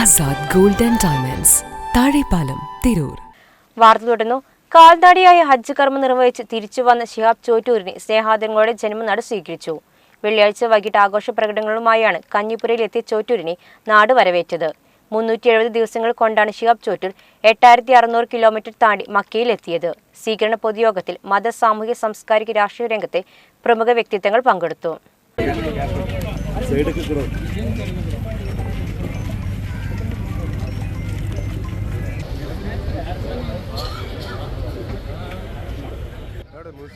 Azad gold and diamonds. Thazhepalam Tirur. വാർത്ത തുടർന്നു കാൽനടയായ ഹജ്ജ് കർമ്മം നിർവഹിച്ച് തിരിച്ചു വന്ന ഷിഹാബ് ചോറ്റൂരിനെ സ്നേഹാദരങ്ങളുടെ ജന്മനാട് സ്വീകരിച്ചു. വെള്ളിയാഴ്ച വൈകിട്ട് ആഘോഷ പ്രകടനങ്ങളുമായാണ് കഞ്ഞിപ്പുരയിലെത്തിയ ചോറ്റൂരിനെ നാട് വരവേറ്റത്. മുന്നൂറ്റി എഴുപത് ദിവസങ്ങൾ കൊണ്ടാണ് ഷിഹാബ് ചോറ്റൂർ എട്ടായിരത്തി അറുന്നൂറ് കിലോമീറ്റർ താണ്ടി മക്കയിലെത്തിയത്. സ്വീകരണ പൊതുയോഗത്തിൽ മത സാമൂഹ്യ സാംസ്കാരിക രാഷ്ട്രീയ രംഗത്തെ പ്രമുഖ വ്യക്തിത്വങ്ങൾ പങ്കെടുത്തു.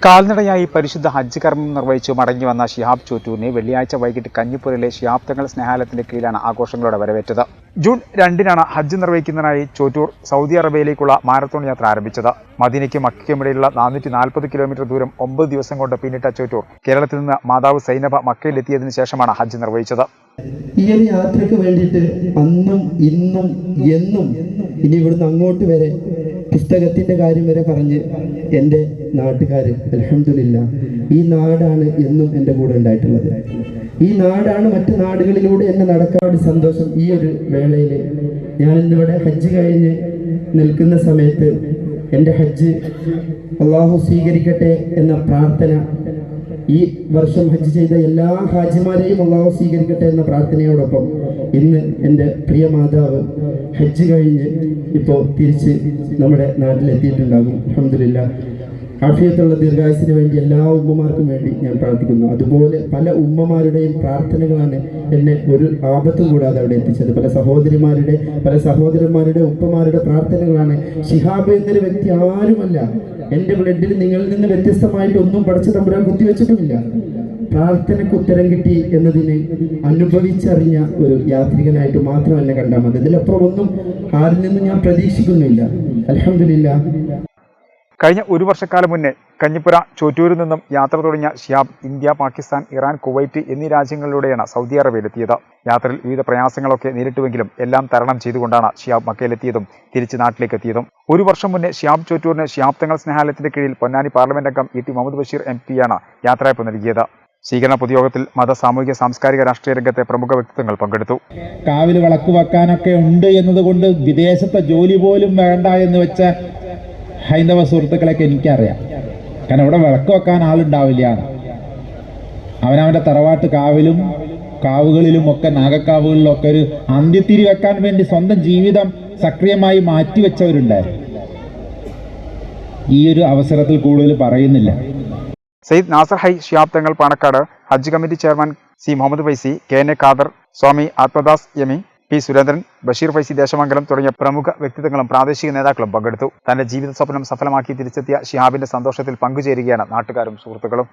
കാൽനടയായി പരിശുദ്ധ ഹജ്ജ് കർമ്മം നിർവഹിച്ചു മടങ്ങി വന്ന ഷിഹാബ് ചോറ്റൂരിനെ വെള്ളിയാഴ്ച വൈകിട്ട് കഞ്ഞിപ്പൂരിലെ ഷിഹാബ് തങ്ങൾ സ്നേഹാലയത്തിന്റെ കീഴിലാണ് ആഘോഷങ്ങളോടെ വരവേറ്റത്. ജൂൺ രണ്ടിനാണ് ഹജ്ജ് നിർവഹിക്കുന്നതിനായി ചോറ്റൂർ സൗദി അറേബ്യയിലേക്കുള്ള മാരത്തോൺ യാത്ര ആരംഭിച്ചത്. മദീനയ്ക്കും മക്കയ്ക്കുമിടയിലുള്ള നാനൂറ്റി നാൽപ്പത് കിലോമീറ്റർ ദൂരം ഒമ്പത് ദിവസം കൊണ്ട് പിന്നിട്ട ചോറ്റൂർ കേരളത്തിൽ നിന്ന് മാതാവ് സൈനബ മക്കയിലെത്തിയതിനു ശേഷമാണ് ഹജ്ജ് നിർവഹിച്ചത്. ഈ ഒരു യാത്രയ്ക്ക് വേണ്ടിയിട്ട് അന്നും ഇന്നും എന്നും ഇനി ഇവിടുന്ന് അങ്ങോട്ട് വരെ പുസ്തകത്തിന്റെ കാര്യം വരെ പറഞ്ഞ് എന്റെ നാട്ടുകാർ അലഹമില്ല ഈ നാടാണ് എന്നും എന്റെ കൂടെ ഉണ്ടായിട്ടുള്ളത്. ഈ നാടാണ് മറ്റു നാടുകളിലൂടെ എന്നെ നടക്കാൻ സന്തോഷം ഈ ഒരു വേളയിൽ ഞാൻ ഇന്നിവിടെ ഹജ്ജ് കഴിഞ്ഞ് നിൽക്കുന്ന സമയത്ത് എന്റെ ഹജ്ജ് അള്ളാഹു സ്വീകരിക്കട്ടെ എന്ന പ്രാർത്ഥന ഈ വർഷം ഹജ്ജ് ചെയ്ത എല്ലാ ഹാജിമാരെയും അള്ളാഹു സ്വീകരിക്കട്ടെ എന്ന പ്രാർത്ഥനയോടൊപ്പം ഇന്ന് എന്റെ പ്രിയ മാതാവ് ഹജ്ജ് കഴിഞ്ഞ് ഇപ്പോൾ തിരിച്ച് നമ്മുടെ നാട്ടിലെത്തിയിട്ടുണ്ടാകും. അലഹമില്ല ആഫിയത്തുള്ള ദീർഘായുസിന് വേണ്ടി എല്ലാ ഉമ്മമാർക്കും വേണ്ടി ഞാൻ പ്രാർത്ഥിക്കുന്നു. അതുപോലെ പല ഉമ്മമാരുടെയും പ്രാർത്ഥനകളാണ് എന്നെ ഒരു ആപത്തും കൂടാതെ അവിടെ എത്തിച്ചത്. പല സഹോദരിമാരുടെ പല സഹോദരന്മാരുടെ ഉപ്പമാരുടെ പ്രാർത്ഥനകളാണ് ഷിഹാബ് എന്നൊരു വ്യക്തി ആരുമല്ല. എന്റെ ബ്ലഡിൽ നിങ്ങളിൽ നിന്ന് വ്യത്യസ്തമായിട്ട് ഒന്നും പഠിച്ച തമ്പുരാൻ കുത്തിവെച്ചിട്ടുമില്ല. പ്രാർത്ഥനയ്ക്ക് ഉത്തരം കിട്ടി എന്നതിന് അനുഭവിച്ചറിഞ്ഞ ഒരു യാത്രികനായിട്ട് മാത്രം എന്നെ കണ്ടാൽ മതി. ഇതിലപ്പുറം ഒന്നും ആരിൽ നിന്നും ഞാൻ പ്രതീക്ഷിക്കുന്നില്ല. അലഹമില്ല കഴിഞ്ഞ ഒരു വർഷക്കാലം മുന്നേ കഞ്ഞിപ്പുര ചോറ്റൂരിൽ നിന്നും യാത്ര തുടങ്ങിയ Shihab India Pakistan Iran Kuwait എന്നീ രാജ്യങ്ങളിലൂടെയാണ് സൗദി അറേബ്യയിലെത്തിയത്. യാത്രയിൽ വിവിധ പ്രയാസങ്ങളൊക്കെ നേരിട്ടുവെങ്കിലും എല്ലാം തരണം ചെയ്തുകൊണ്ടാണ് ഷിയാബ് മക്കയിലെത്തിയതും തിരിച്ച് നാട്ടിലേക്ക് എത്തിയതും ഒരു വർഷം മുന്നേ ഷിയാബ് ചോറ്റൂരിന് ഷിയാബ് തങ്ങൾ സ്നേഹാലയത്തിന്റെ കീഴിൽ പൊന്നാനി പാർലമെന്റ് അംഗം E T Muhammad Basheer M പിയാണ് യാത്രയപ്പ് നൽകിയത്. സ്വീകരണ പൊതുയോഗത്തിൽ മത സാമൂഹിക സാംസ്കാരിക രാഷ്ട്രീയ രംഗത്തെ പ്രമുഖ വ്യക്തിത്വങ്ങൾ പങ്കെടുത്തു. കാവിൽ വിളക്ക് വെക്കാനൊക്കെ ഉണ്ട് എന്നതുകൊണ്ട് വിദേശത്തെ ജോലി പോലും വേണ്ട എന്ന് വെച്ച ഹൈന്ദവ സുഹൃത്തുക്കളെയൊക്കെ എനിക്കറിയാം. കാരണം ഇവിടെ വിളക്ക് വെക്കാൻ ആളുണ്ടാവില്ല അവനവന്റെ തറവാട്ട് കാവിലും കാവുകളിലും ഒക്കെ നാഗക്കാവുകളിലും ഒക്കെ ഒരു അന്ത്യത്തിരി വെക്കാൻ വേണ്ടി സ്വന്തം ജീവിതം സക്രിയമായി മാറ്റിവെച്ചവരുണ്ടായിരുന്നു ഈ ഒരു അവസരത്തിൽ കൂടുതൽ പറയുന്നില്ല. Sayyid Nasar high Shihab Thangal Panakkad Hajj committee chairman C Muhammad Faizi K N A Khader Swami Athmadas Yami P Surendran Basheer Faizi Desamangalam തുടങ്ങിയ പ്രമുഖ വ്യക്തിത്വങ്ങളും പ്രാദേശിക നേതാക്കളും പങ്കെടുത്തു. തന്റെ ജീവിത സ്വപ്നം സഫലമാക്കി തിരിച്ചെത്തിയ ഷിഹാബിന്റെ സന്തോഷത്തിൽ പങ്കുചേരുകയാണ് നാട്ടുകാരും സുഹൃത്തുക്കളും.